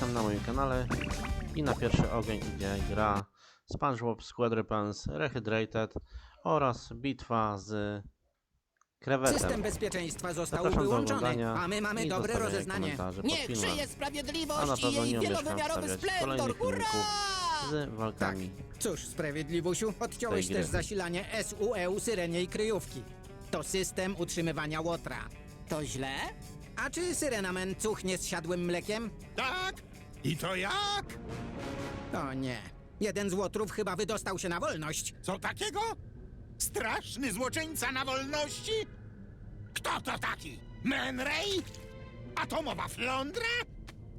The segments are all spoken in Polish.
witam na moim kanale i na pierwszy ogień idzie gra SpongeBob SquarePants Rehydrated oraz bitwa z krewetem. System bezpieczeństwa został Zapraszam do wyłączony, oglądania a my mamy i dobre zostawiania rozeznanie. komentarzy pod Niech filmem. żyje A na sprawiedliwość i pewno jej nie wielowymiarowy wstawiać splendor! kolejnych Hurra! z walkami. Cóż, Sprawiedliwusiu, odciąłeś tej gry. też zasilanie SUEU syreniej kryjówki. To system utrzymywania łotra. To źle? A czy Syrenamen cuchnie z siadłym mlekiem? Tak? I to jak? O nie. Jeden z łotrów chyba wydostał się na wolność. Co takiego? Straszny złoczyńca na wolności? Kto to taki? Man Ray? Atomowa flądra?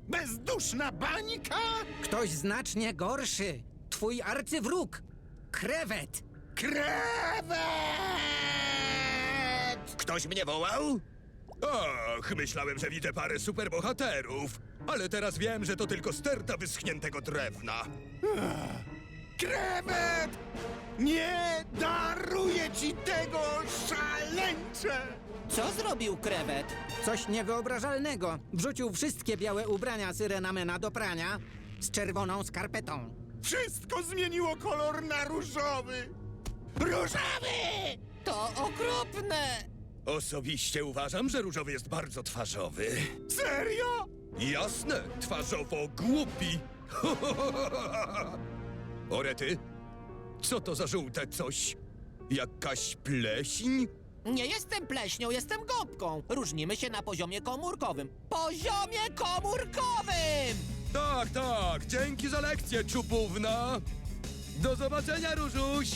Bezduszna bańka? Ktoś znacznie gorszy. Twój arcywróg. Krewet. Krewet! Ktoś mnie wołał? Och, myślałem, że widzę parę superbohaterów. Ale teraz wiem, że to tylko sterta wyschniętego drewna. Krewet! Nie daruję ci tego, szaleńcze! Co zrobił krewet? Coś niewyobrażalnego. Wrzucił wszystkie białe ubrania Syrenamena do prania z czerwoną skarpetą. Wszystko zmieniło kolor na różowy! Różowy! To okropne! Osobiście uważam, że różowy jest bardzo twarzowy. Serio? Jasne, twarzowo głupi. Orety, co to za żółte coś? Jakaś pleśń? Nie jestem pleśnią, jestem gąbką. Różnimy się na poziomie komórkowym. Poziomie komórkowym! Tak, tak, dzięki za lekcję, czupówna. Do zobaczenia, Różuś.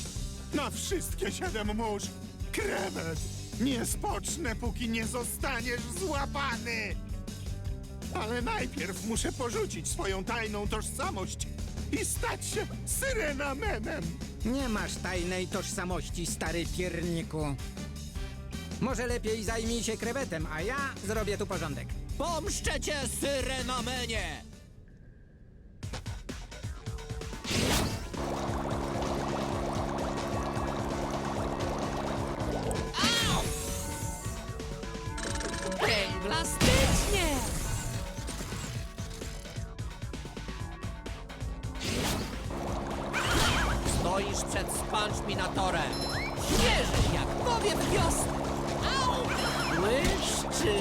Na wszystkie siedem mórz! Krewet! Nie spocznę, póki nie zostaniesz złapany! Ale najpierw muszę porzucić swoją tajną tożsamość i stać się syrenamenem! Nie masz tajnej tożsamości, stary pierniku. Może lepiej zajmij się krewetem, a ja zrobię tu porządek. Pomszczę cię, syrenamenie! Stoisz przed spongeminatorem. Świeży jak powiew wiosny. Au! Błyszczy!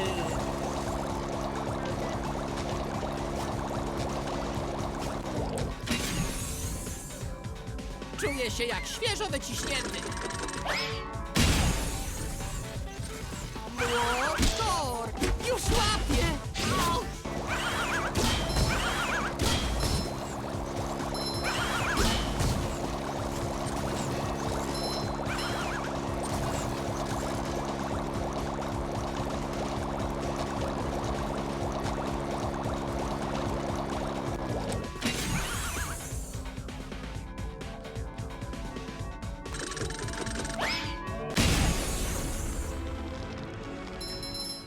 Czuję się jak świeżo wyciśnięty.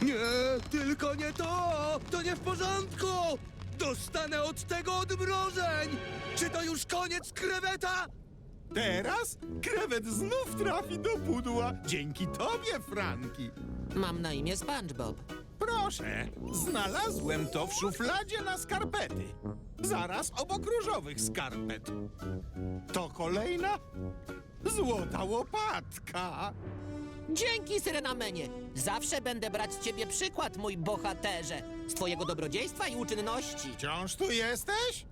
Nie, tylko nie to! To nie w porządku! Dostanę od tego odmrożeń! Czy to już koniec kreweta? Teraz krewet znów trafi do pudła dzięki tobie, Franki! Mam na imię SpongeBob. Proszę, znalazłem to w szufladzie na skarpety. Zaraz obok różowych skarpet. To kolejna złota łopatka. Dzięki, Syrenamenie! Zawsze będę brać z ciebie przykład, mój bohaterze, z twojego dobrodziejstwa i uczynności. Wciąż tu jesteś?